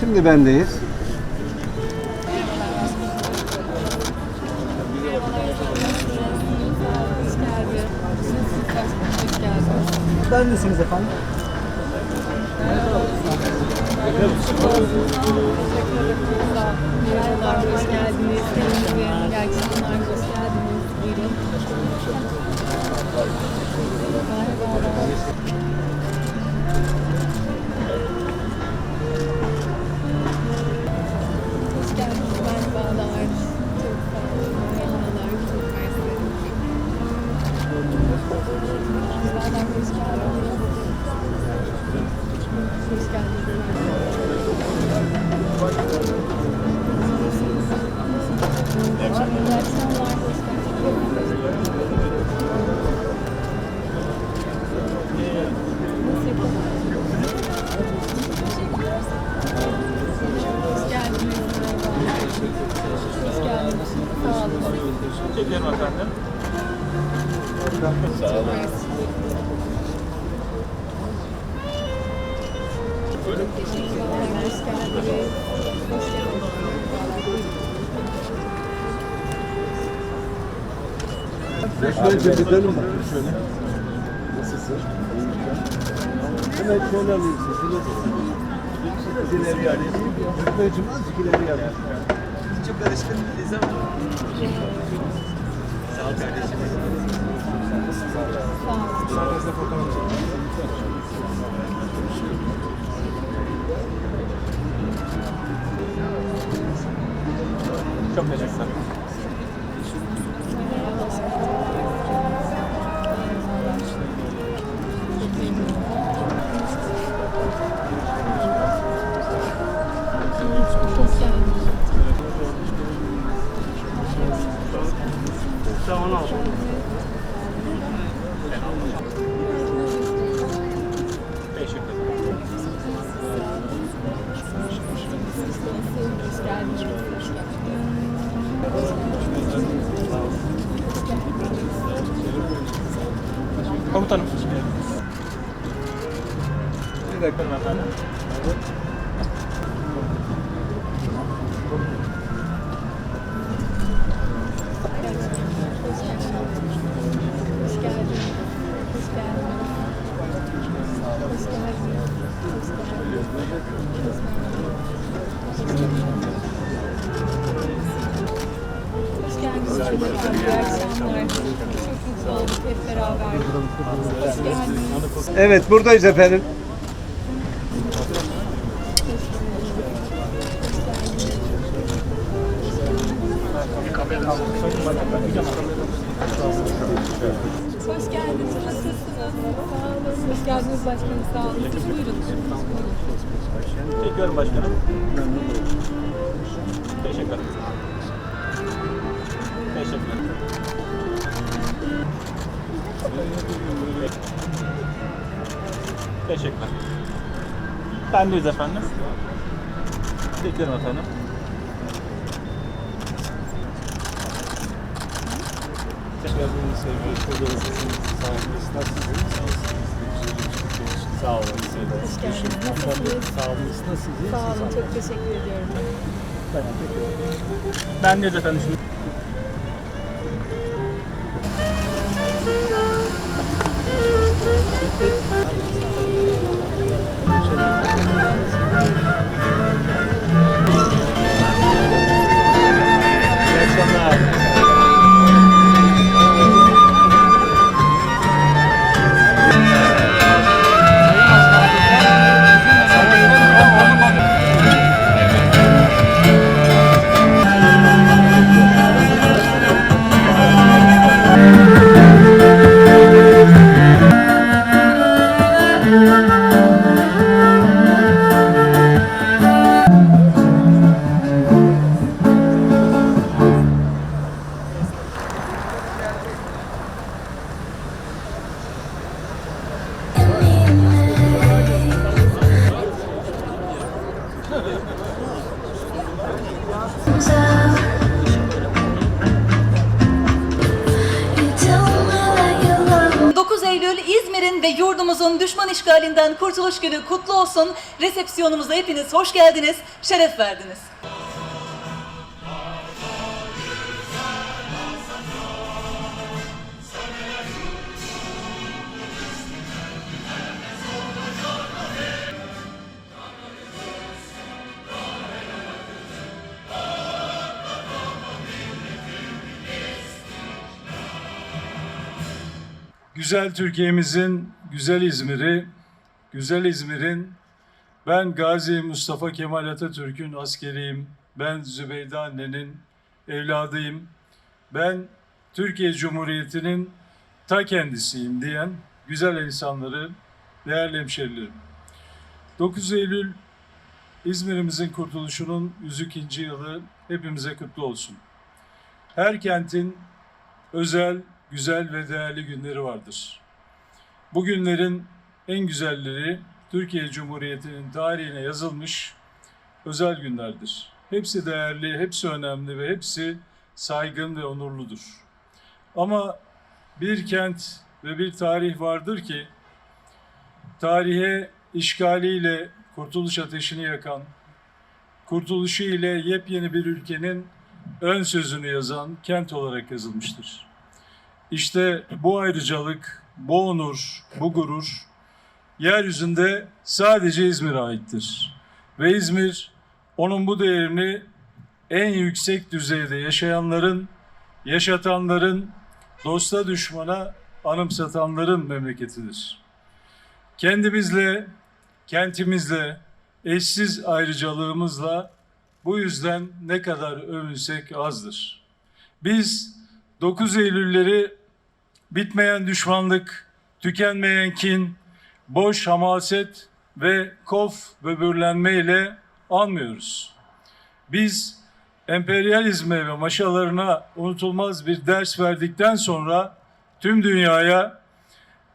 Şimdi bendeyiz. Ben misiniz efendim? Merhabalar, hoş geldiniz. Olun. Çekelim efendim. Sağ olun. Teşekkürler. Hoş geldiniz. Hoş geldiniz. Şöyle çekelim mi? Şöyle. Nasılsın? Hemen şöyle alayım sizi. Nasılsın? İleri alayım. Rütbeciğim azıcık ileri alayım. Çok karışık değiliz ama. Sağ ol kardeşim. Sağ olun. Çok teşekkürler. Komutanım. Bir dakika efendim. Evet buradayız efendim. Hoş geldiniz. Nasılsınız? Sağ olun. Hoş geldiniz başkanım. Sağ olun. Siz buyurun. Çekiyorum başkanım. Teşekkürler. Teşekkürler. Teşekkürler. Bendeyiz efendim. Bekliyorum efendim. geldiniz sevgili Kıbrıs sahibiniz. Nasılsınız? Sağ olun. De. Hoş geldiniz. Nasılsınız? Sağ olun. Nasılsınız? Sağ olun. Çok teşekkür ediyorum. Bendeyiz efendim işgalinden kurtuluş günü kutlu olsun. Resepsiyonumuza hepiniz hoş geldiniz, şeref verdiniz. Güzel Türkiye'mizin güzel İzmir'i, güzel İzmir'in ben Gazi Mustafa Kemal Atatürk'ün askeriyim, ben Zübeyde annenin evladıyım, ben Türkiye Cumhuriyeti'nin ta kendisiyim diyen güzel insanları, değerli hemşerilerim. 9 Eylül İzmir'imizin kurtuluşunun 102. yılı hepimize kutlu olsun. Her kentin özel, güzel ve değerli günleri vardır. Bu günlerin en güzelleri Türkiye Cumhuriyeti'nin tarihine yazılmış özel günlerdir. Hepsi değerli, hepsi önemli ve hepsi saygın ve onurludur. Ama bir kent ve bir tarih vardır ki tarihe işgaliyle kurtuluş ateşini yakan, kurtuluşu ile yepyeni bir ülkenin ön sözünü yazan kent olarak yazılmıştır. İşte bu ayrıcalık, bu onur, bu gurur yeryüzünde sadece İzmir'e aittir. Ve İzmir onun bu değerini en yüksek düzeyde yaşayanların, yaşatanların, dosta düşmana anımsatanların memleketidir. Kendimizle, kentimizle, eşsiz ayrıcalığımızla bu yüzden ne kadar övünsek azdır. Biz 9 Eylülleri bitmeyen düşmanlık, tükenmeyen kin, boş hamaset ve kof böbürlenme ile anmıyoruz. Biz emperyalizme ve maşalarına unutulmaz bir ders verdikten sonra tüm dünyaya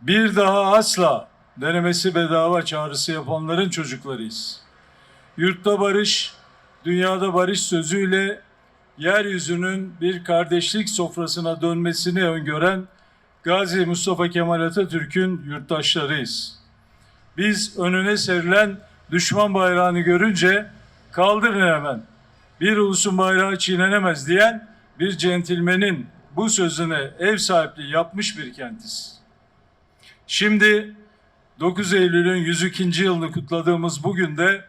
bir daha asla denemesi bedava çağrısı yapanların çocuklarıyız. Yurtta barış, dünyada barış sözüyle yeryüzünün bir kardeşlik sofrasına dönmesini öngören Gazi Mustafa Kemal Atatürk'ün yurttaşlarıyız. Biz önüne serilen düşman bayrağını görünce kaldırın hemen. Bir ulusun bayrağı çiğnenemez diyen bir centilmenin bu sözüne ev sahipliği yapmış bir kentiz. Şimdi 9 Eylül'ün 102. yılını kutladığımız bugün de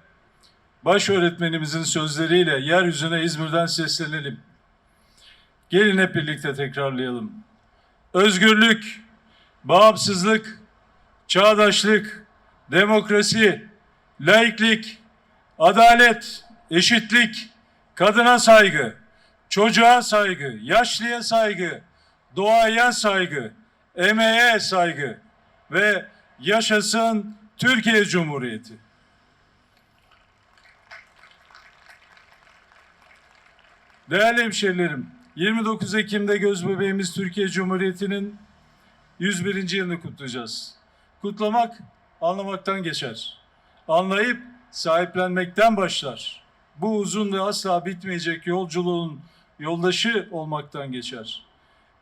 baş öğretmenimizin sözleriyle yeryüzüne İzmir'den seslenelim. Gelin hep birlikte tekrarlayalım. Özgürlük, bağımsızlık, çağdaşlık, demokrasi, laiklik, adalet, eşitlik, kadına saygı, çocuğa saygı, yaşlıya saygı, doğaya saygı, emeğe saygı ve yaşasın Türkiye Cumhuriyeti. Değerli hemşerilerim, 29 Ekim'de göz bebeğimiz Türkiye Cumhuriyeti'nin 101. yılını kutlayacağız. Kutlamak anlamaktan geçer. Anlayıp sahiplenmekten başlar. Bu uzun ve asla bitmeyecek yolculuğun yoldaşı olmaktan geçer.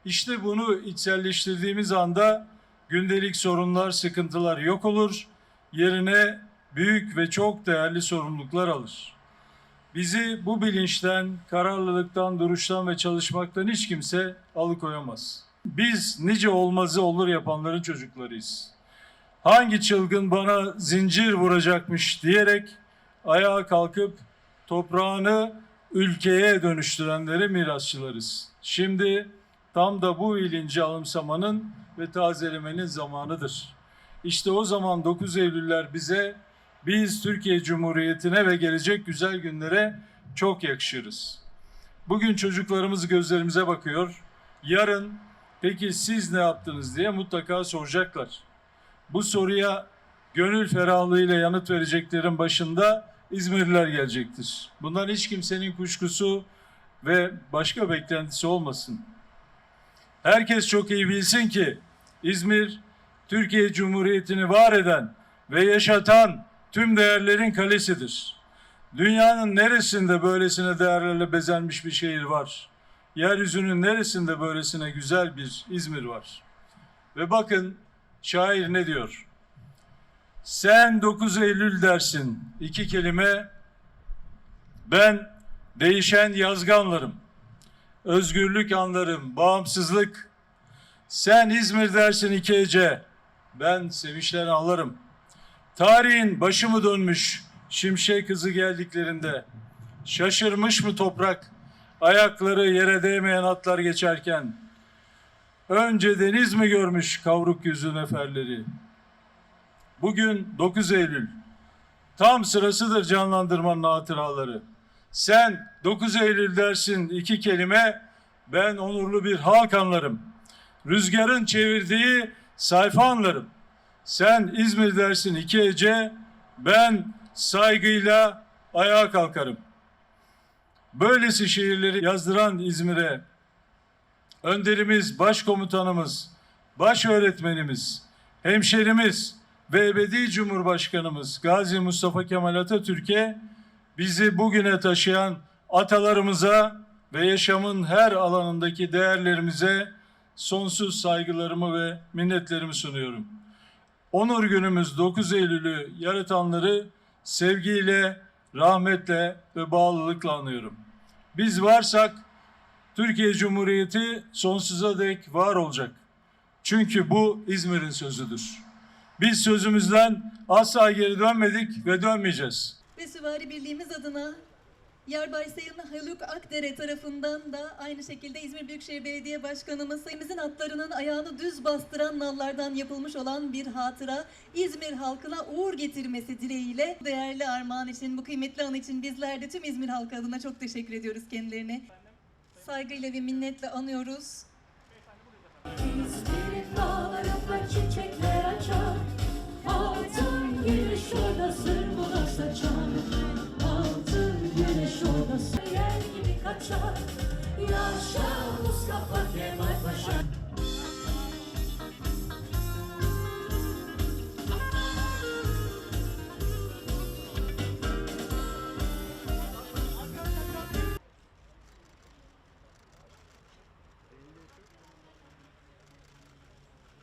İşte bunu içselleştirdiğimiz anda gündelik sorunlar, sıkıntılar yok olur. Yerine büyük ve çok değerli sorumluluklar alır. Bizi bu bilinçten, kararlılıktan, duruştan ve çalışmaktan hiç kimse alıkoyamaz. Biz nice olmazı olur yapanların çocuklarıyız. Hangi çılgın bana zincir vuracakmış diyerek ayağa kalkıp toprağını ülkeye dönüştürenlere mirasçılarız. Şimdi tam da bu bilinci alımsamanın ve tazelemenin zamanıdır. İşte o zaman 9 Eylüller bize biz Türkiye Cumhuriyeti'ne ve gelecek güzel günlere çok yakışırız. Bugün çocuklarımız gözlerimize bakıyor. Yarın peki siz ne yaptınız diye mutlaka soracaklar. Bu soruya gönül ferahlığıyla yanıt vereceklerin başında İzmirliler gelecektir. Bundan hiç kimsenin kuşkusu ve başka beklentisi olmasın. Herkes çok iyi bilsin ki İzmir Türkiye Cumhuriyeti'ni var eden ve yaşatan tüm değerlerin kalesidir. Dünyanın neresinde böylesine değerlerle bezenmiş bir şehir var? Yeryüzünün neresinde böylesine güzel bir İzmir var? Ve bakın şair ne diyor? Sen 9 Eylül dersin. İki kelime. Ben değişen yazganlarım. Özgürlük anlarım, bağımsızlık. Sen İzmir dersin iki hece. Ben sevinçler ağlarım. Tarihin başı mı dönmüş şimşek hızı geldiklerinde? Şaşırmış mı toprak ayakları yere değmeyen atlar geçerken? Önce deniz mi görmüş kavruk yüzü neferleri? Bugün 9 Eylül. Tam sırasıdır canlandırmanın hatıraları. Sen 9 Eylül dersin iki kelime, ben onurlu bir halk anlarım. Rüzgarın çevirdiği sayfa anlarım. Sen İzmir dersin iki hece, ben saygıyla ayağa kalkarım. Böylesi şiirleri yazdıran İzmir'e önderimiz, başkomutanımız, baş öğretmenimiz, hemşerimiz ve ebedi Cumhurbaşkanımız Gazi Mustafa Kemal Atatürk'e bizi bugüne taşıyan atalarımıza ve yaşamın her alanındaki değerlerimize sonsuz saygılarımı ve minnetlerimi sunuyorum. Onur günümüz 9 Eylül'ü yaratanları sevgiyle, rahmetle ve bağlılıkla anıyorum. Biz varsak Türkiye Cumhuriyeti sonsuza dek var olacak. Çünkü bu İzmir'in sözüdür. Biz sözümüzden asla geri dönmedik ve dönmeyeceğiz. Ve Süvari Birliğimiz adına Yarbay Sayın Haluk Akdere tarafından da aynı şekilde İzmir Büyükşehir Belediye Başkanımız sayımızın atlarının ayağını düz bastıran nallardan yapılmış olan bir hatıra İzmir halkına uğur getirmesi dileğiyle değerli armağan için bu kıymetli an için bizler de tüm İzmir halkı adına çok teşekkür ediyoruz kendilerine. Saygıyla ve minnetle anıyoruz. İzmir'in dağlarında çiçekler açar Altın güneş orada kaçar Yaşa Mustafa Kemal Paşa